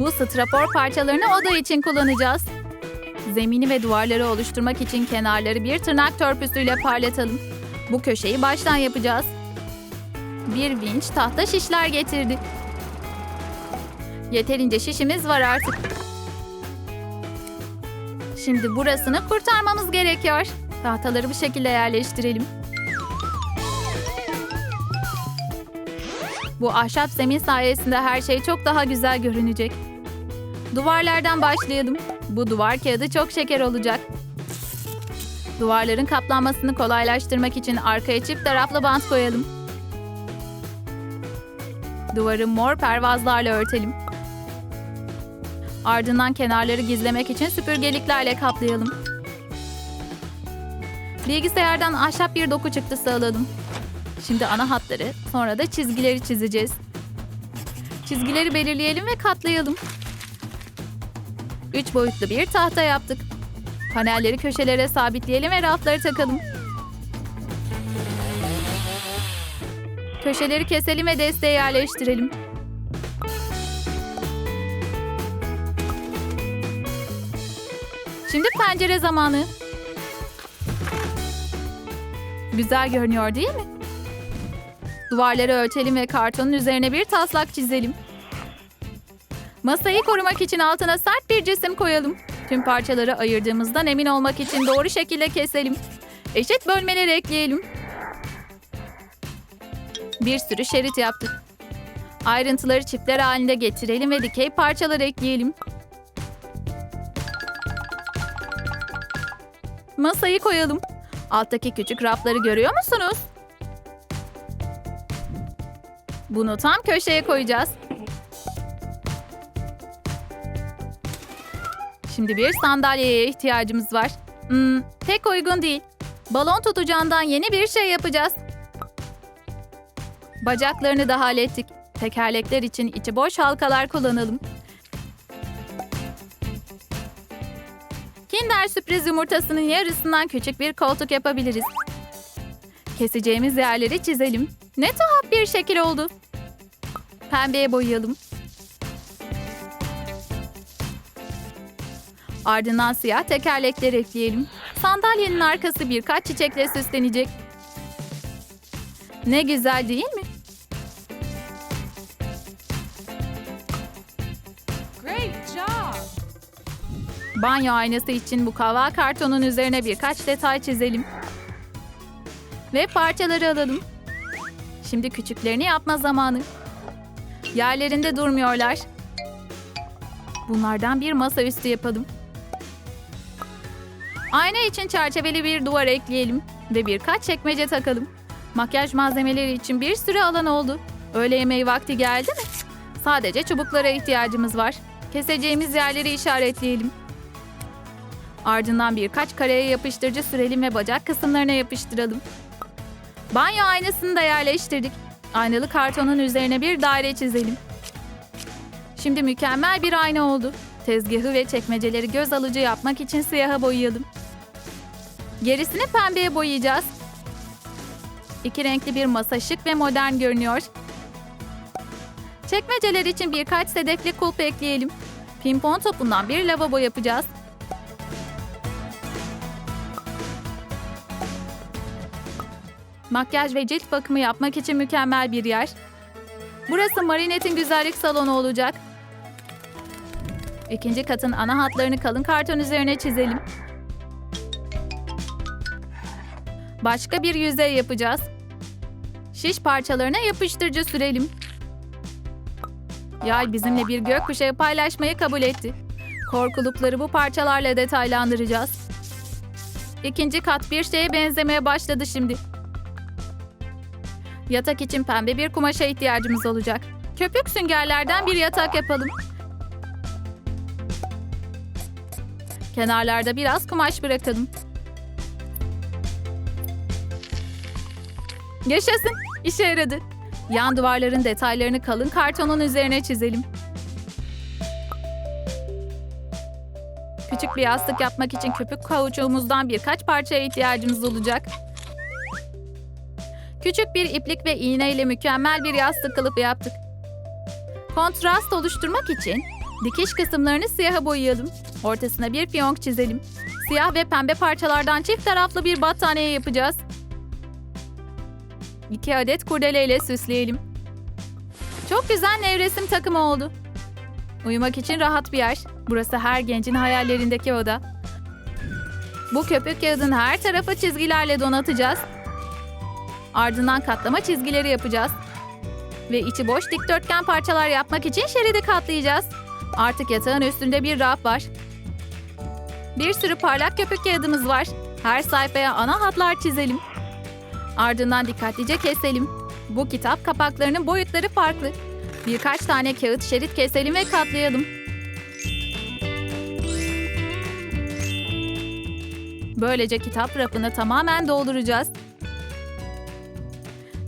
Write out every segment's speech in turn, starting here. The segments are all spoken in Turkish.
Bu strafor parçalarını oda için kullanacağız. Zemini ve duvarları oluşturmak için kenarları bir tırnak törpüsüyle parlatalım. Bu köşeyi baştan yapacağız. Bir vinç tahta şişler getirdi. Yeterince şişimiz var artık. Şimdi burasını kurtarmamız gerekiyor. Tahtaları bu şekilde yerleştirelim. Bu ahşap zemin sayesinde her şey çok daha güzel görünecek. Duvarlardan başlayalım. Bu duvar kağıdı çok şeker olacak. Duvarların kaplanmasını kolaylaştırmak için arkaya çift taraflı bant koyalım. Duvarı mor pervazlarla örtelim. Ardından kenarları gizlemek için süpürgeliklerle kaplayalım. Bilgisayardan ahşap bir doku çıktısı alalım. Şimdi ana hatları, sonra da çizgileri çizeceğiz. Çizgileri belirleyelim ve katlayalım. Üç boyutlu bir tahta yaptık. Panelleri köşelere sabitleyelim ve rafları takalım. Köşeleri keselim ve desteği yerleştirelim. Şimdi pencere zamanı. Güzel görünüyor değil mi? Duvarları örtelim ve kartonun üzerine bir taslak çizelim. Masayı korumak için altına sert bir cisim koyalım. Tüm parçaları ayırdığımızdan emin olmak için doğru şekilde keselim. Eşit bölmeler ekleyelim. Bir sürü şerit yaptık. Ayrıntıları çiftler halinde getirelim ve dikey parçalar ekleyelim. Masayı koyalım. Alttaki küçük rafları görüyor musunuz? Bunu tam köşeye koyacağız. Şimdi bir sandalyeye ihtiyacımız var. Hmm, pek uygun değil. Balon tutacağından yeni bir şey yapacağız. Bacaklarını da hallettik. Tekerlekler için içi boş halkalar kullanalım. Kinder sürpriz yumurtasının yarısından küçük bir koltuk yapabiliriz. Keseceğimiz yerleri çizelim. Ne tuhaf bir şekil oldu. Pembeye boyayalım. Ardından siyah tekerlekler ekleyelim. Sandalyenin arkası birkaç çiçekle süslenecek. Ne güzel değil mi? Great job! Banyo aynası için bu kava kartonun üzerine birkaç detay çizelim. Ve parçaları alalım. Şimdi küçüklerini yapma zamanı. Yerlerinde durmuyorlar. Bunlardan bir masaüstü yapalım. Ayna için çerçeveli bir duvar ekleyelim ve birkaç çekmece takalım. Makyaj malzemeleri için bir sürü alan oldu. Öğle yemeği vakti geldi mi? Sadece çubuklara ihtiyacımız var. Keseceğimiz yerleri işaretleyelim. Ardından birkaç kareye yapıştırıcı sürelim ve bacak kısımlarına yapıştıralım. Banyo aynasını da yerleştirdik. Aynalı kartonun üzerine bir daire çizelim. Şimdi mükemmel bir ayna oldu. Tezgahı ve çekmeceleri göz alıcı yapmak için siyaha boyayalım. Gerisini pembeye boyayacağız. İki renkli bir masa şık ve modern görünüyor. Çekmeceler için birkaç sedefli kulp ekleyelim. Pimpon topundan bir lavabo yapacağız. Makyaj ve cilt bakımı yapmak için mükemmel bir yer. Burası Marinette'in güzellik salonu olacak. İkinci katın ana hatlarını kalın karton üzerine çizelim. Başka bir yüzey yapacağız. Şiş parçalarına yapıştırıcı sürelim. Yay bizimle bir gökkuşağı paylaşmayı kabul etti. Korkulukları bu parçalarla detaylandıracağız. İkinci kat bir şeye benzemeye başladı şimdi. Yatak için pembe bir kumaşa ihtiyacımız olacak. Köpük süngerlerden bir yatak yapalım. Kenarlarda biraz kumaş bırakalım. Yaşasın, işe yaradı. Yan duvarların detaylarını kalın kartonun üzerine çizelim. Küçük bir yastık yapmak için köpük kauçuğumuzdan birkaç parçaya ihtiyacımız olacak. Küçük bir iplik ve iğne ile mükemmel bir yastık kılıfı yaptık. Kontrast oluşturmak için Dikiş kısımlarını siyaha boyayalım. Ortasına bir fiyonk çizelim. Siyah ve pembe parçalardan çift taraflı bir battaniye yapacağız. İki adet kurdele ile süsleyelim. Çok güzel nevresim takımı oldu. Uyumak için rahat bir yer. Burası her gencin hayallerindeki oda. Bu köpük kağıdın her tarafı çizgilerle donatacağız. Ardından katlama çizgileri yapacağız. Ve içi boş dikdörtgen parçalar yapmak için şeridi katlayacağız. Artık yatağın üstünde bir raf var. Bir sürü parlak köpük kağıdımız var. Her sayfaya ana hatlar çizelim. Ardından dikkatlice keselim. Bu kitap kapaklarının boyutları farklı. Birkaç tane kağıt şerit keselim ve katlayalım. Böylece kitap rafını tamamen dolduracağız.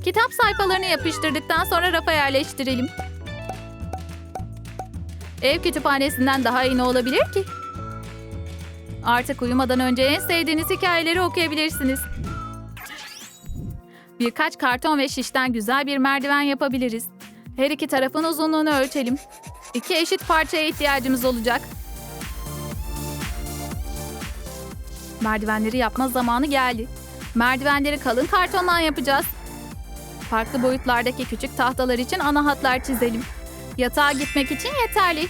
Kitap sayfalarını yapıştırdıktan sonra rafa yerleştirelim. Ev kütüphanesinden daha iyi ne olabilir ki? Artık uyumadan önce en sevdiğiniz hikayeleri okuyabilirsiniz. Birkaç karton ve şişten güzel bir merdiven yapabiliriz. Her iki tarafın uzunluğunu ölçelim. İki eşit parçaya ihtiyacımız olacak. Merdivenleri yapma zamanı geldi. Merdivenleri kalın kartondan yapacağız. Farklı boyutlardaki küçük tahtalar için ana hatlar çizelim. Yatağa gitmek için yeterli.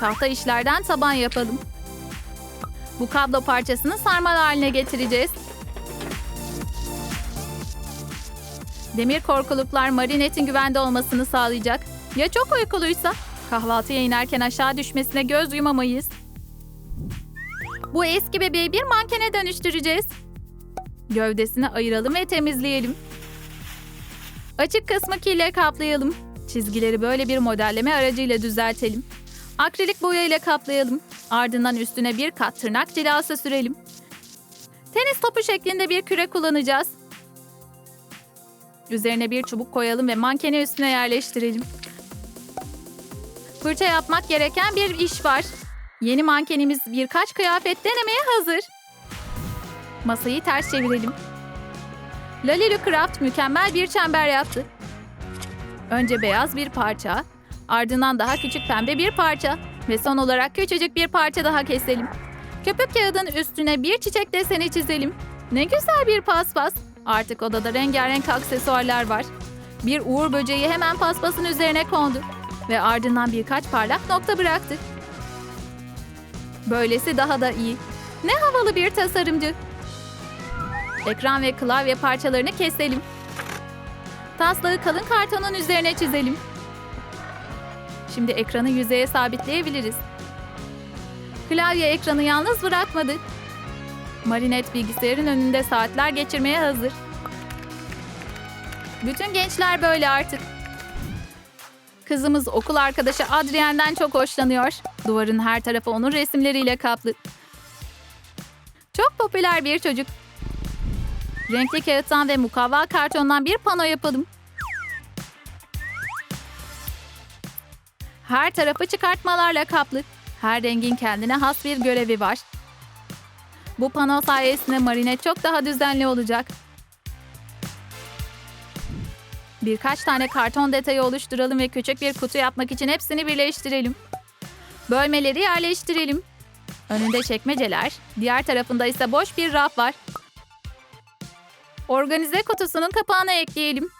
Tahta işlerden taban yapalım. Bu kablo parçasını sarmal haline getireceğiz. Demir korkuluklar marinetin güvende olmasını sağlayacak. Ya çok uykuluysa? Kahvaltıya inerken aşağı düşmesine göz yumamayız. Bu eski bebeği bir mankene dönüştüreceğiz. Gövdesini ayıralım ve temizleyelim. Açık kısmı kille kaplayalım. Çizgileri böyle bir modelleme aracıyla düzeltelim. Akrilik boya ile kaplayalım. Ardından üstüne bir kat tırnak cilası sürelim. Tenis topu şeklinde bir küre kullanacağız. Üzerine bir çubuk koyalım ve mankeni üstüne yerleştirelim. Fırça yapmak gereken bir iş var. Yeni mankenimiz birkaç kıyafet denemeye hazır. Masayı ters çevirelim. Lalilu Craft mükemmel bir çember yaptı. Önce beyaz bir parça, ardından daha küçük pembe bir parça ve son olarak küçücük bir parça daha keselim. Köpük kağıdın üstüne bir çiçek deseni çizelim. Ne güzel bir paspas. Artık odada rengarenk aksesuarlar var. Bir uğur böceği hemen paspasın üzerine kondu ve ardından birkaç parlak nokta bıraktı. Böylesi daha da iyi. Ne havalı bir tasarımcı. Ekran ve klavye parçalarını keselim. Taslağı kalın kartonun üzerine çizelim. Şimdi ekranı yüzeye sabitleyebiliriz. Klavye ekranı yalnız bırakmadı. Marinet bilgisayarın önünde saatler geçirmeye hazır. Bütün gençler böyle artık. Kızımız okul arkadaşı Adrien'den çok hoşlanıyor. Duvarın her tarafı onun resimleriyle kaplı. Çok popüler bir çocuk. Renkli kağıttan ve mukavva kartondan bir pano yapalım. Her tarafı çıkartmalarla kaplı. Her rengin kendine has bir görevi var. Bu pano sayesinde marine çok daha düzenli olacak. Birkaç tane karton detayı oluşturalım ve küçük bir kutu yapmak için hepsini birleştirelim. Bölmeleri yerleştirelim. Önünde çekmeceler, diğer tarafında ise boş bir raf var. Organize kutusunun kapağını ekleyelim.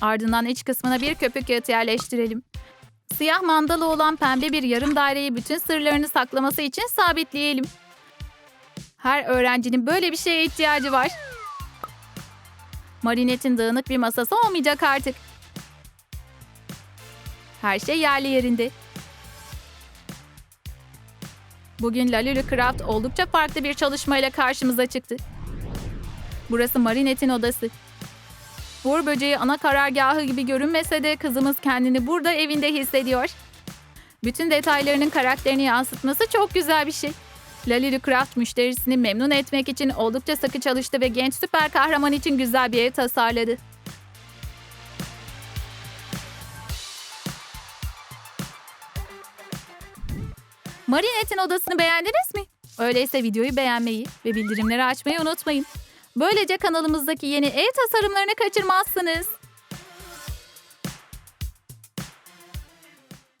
Ardından iç kısmına bir köpük kağıt yerleştirelim. Siyah mandalı olan pembe bir yarım daireyi bütün sırlarını saklaması için sabitleyelim. Her öğrencinin böyle bir şeye ihtiyacı var. Marinet'in dağınık bir masası olmayacak artık. Her şey yerli yerinde. Bugün Lalulu Craft oldukça farklı bir çalışmayla karşımıza çıktı. Burası Marinette'in odası. Uğur böceği ana karargahı gibi görünmese de kızımız kendini burada evinde hissediyor. Bütün detaylarının karakterini yansıtması çok güzel bir şey. Lalulu Craft müşterisini memnun etmek için oldukça sıkı çalıştı ve genç süper kahraman için güzel bir ev tasarladı. Marinette'in odasını beğendiniz mi? Öyleyse videoyu beğenmeyi ve bildirimleri açmayı unutmayın. Böylece kanalımızdaki yeni ev tasarımlarını kaçırmazsınız.